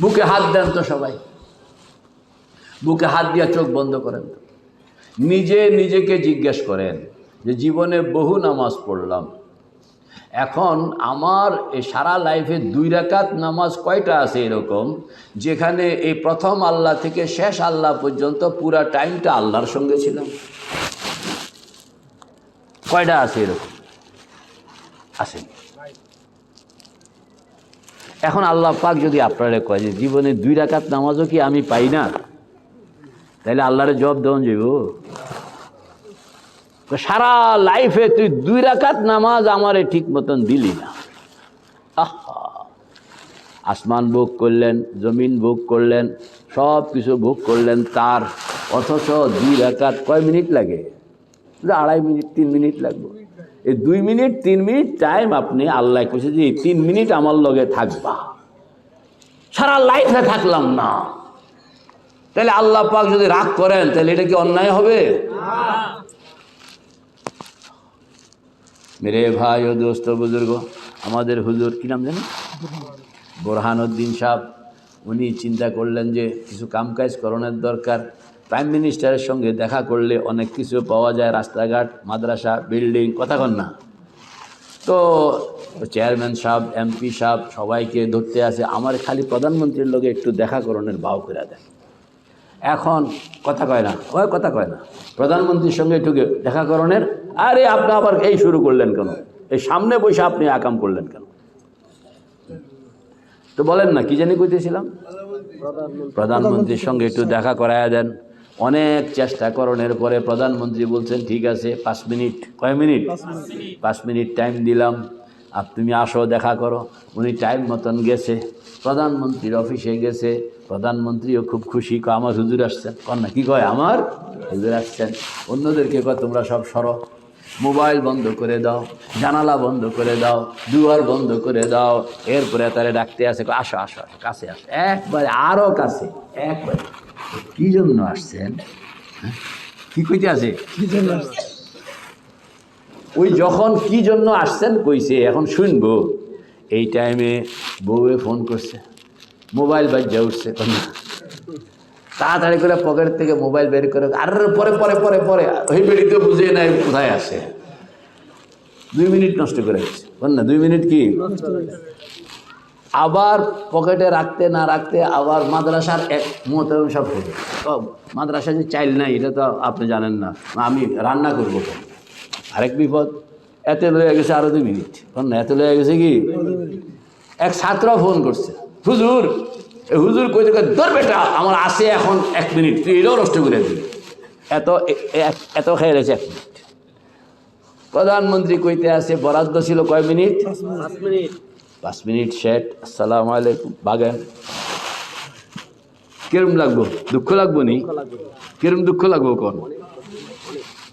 বুকে হাত দেন তো সবাই। বুকে হাত দিয়া চোখ বন্ধ করেন নিজে নিজেকে জিজ্ঞেস করেন যে, জীবনে বহু নামাজ পড়লাম। এখন আমার এই সারা লাইফে দুই রাকাত নামাজ কয়টা আছে এরকম? যেখানে এই প্রথম আল্লাহ থেকে শেষ আল্লাহ পর্যন্ত পুরা টাইমটা আল্লাহর সঙ্গে ছিলাম। কয়টা আছে এরকম? আছে এখন আল্লাহ পাক যদি আপনারা কয় যে, জীবনে দুই রাকাত নামাজও কি আমি পাই না? তাহলে আল্লাহরে জব দেওয়া যাইব। সারা লাইফে তুই দুই রাকাত নামাজ আমারে ঠিক মতন দিলি না। আসমান ভোগ করলেন, জমিন ভোগ করলেন সব কিছু ভোগ করলেন তার, অথচ দুই রাকাত কয় মিনিট লাগে? আড়াই মিনিট, তিন মিনিট লাগবে। এই দুই মিনিট, তিন মিনিট টাইম আপনি আল্লাহ কইছে যে তিন মিনিট আমার লগে থাকবা। সারা লাইফে থাকলাম না। তাহলে আল্লাহ পাক যদি রাগ করেন, তাহলে এটা কি অন্যায় হবে? মেরে ভাই ও দোস্ত বুজুর্গ, আমাদের হুজুর কি নাম জানেন? বোরহানুদ্দিন সাহেব, উনি চিন্তা করলেন যে কিছু কামকাজ করণের দরকার। প্রাইম মিনিস্টারের সঙ্গে দেখা করলে অনেক কিছু পাওয়া যায় রাস্তাঘাট মাদ্রাসা বিল্ডিং কথা কন না তো চেয়ারম্যান সাহেব এমপি সাহেব সবাইকে ধরতে আসে আমার খালি প্রধানমন্ত্রীর লোকে একটু দেখা করণের ভাও করে দেন। এখন কথা কয় না ওই কথা কয় না। প্রধানমন্ত্রীর সঙ্গে একটু দেখা করণের আরে আপনি আবার এই শুরু করলেন কেন? এই সামনে বসে আপনি আকাম করলেন কেন? তো বলেন না কি জানি কইতেছিলাম? প্রধানমন্ত্রীর সঙ্গে একটু দেখা করায়া দেন। অনেক চেষ্টা করণের পরে প্রধানমন্ত্রী বলছেন ঠিক আছে পাঁচ মিনিট। কয় মিনিট? পাঁচ মিনিট। টাইম দিলাম। আর তুমি আসো দেখা করো। উনি টাইম মতন গেছে। প্রধানমন্ত্রীর অফিসে গেছে। প্রধানমন্ত্রীও খুব খুশি। ক আমার হুজুর আসছেন। কন না কী কয় আমার হুজুর আসছেন। অন্যদেরকে কয় তোমরা সব সরো। মোবাইল বন্ধ করে দাও জানালা বন্ধ করে দাও দুয়ার বন্ধ করে দাও এরপরে তারা ডাকতে আসে আসো আসো আসো কাছে আসো। একবারে আরও কাছে একবারে। কি জন্য আসছেন? হ্যাঁ? কি কইতে আছে? ওই যখন কি জন্য আসছেন কইছে এখন শুনব। এই টাইমে বউয়ে ফোন করছে মোবাইল বাজ্যা উঠছে তাড়াতাড়ি করে পকেট থেকে মোবাইল বের করে, আর পরে পরে পরে পরে, ওই বেড়ি তো বুঝে নাই কোথায় আসে দুই মিনিট নষ্ট করে গেছে বল না, দুই মিনিট কি? আবার পকেটে রাখতে না রাখতে আবার মাদ্রাসার এক মোহতরম সব হয়ে মাদ্রাসা যে চাইল নাই, এটা তো আপনি জানেন না। আমি রান্না করব আরেক বিপদ, এতে লয়ে গেছে আরও দুই মিনিট। বল না, এতে লয়ে গেছে কি? এক ছাত্র ফোন করছে। হুজুর হুজুর কইতে কই তোর বেটা আমার আসে এখন এক মিনিট তুই এটাও নষ্ট করে দিবি। এত এত খেয়ে রয়েছে এক মিনিট। প্রধানমন্ত্রী কইতে আসে বরাদ্দ ছিল কয় মিনিট? পাঁচ মিনিট। শেট আসসালাম আলাইকুম বাগেন। কিরম লাগবো? দুঃখ লাগবো নি? কিরম দুঃখ লাগবো কোন?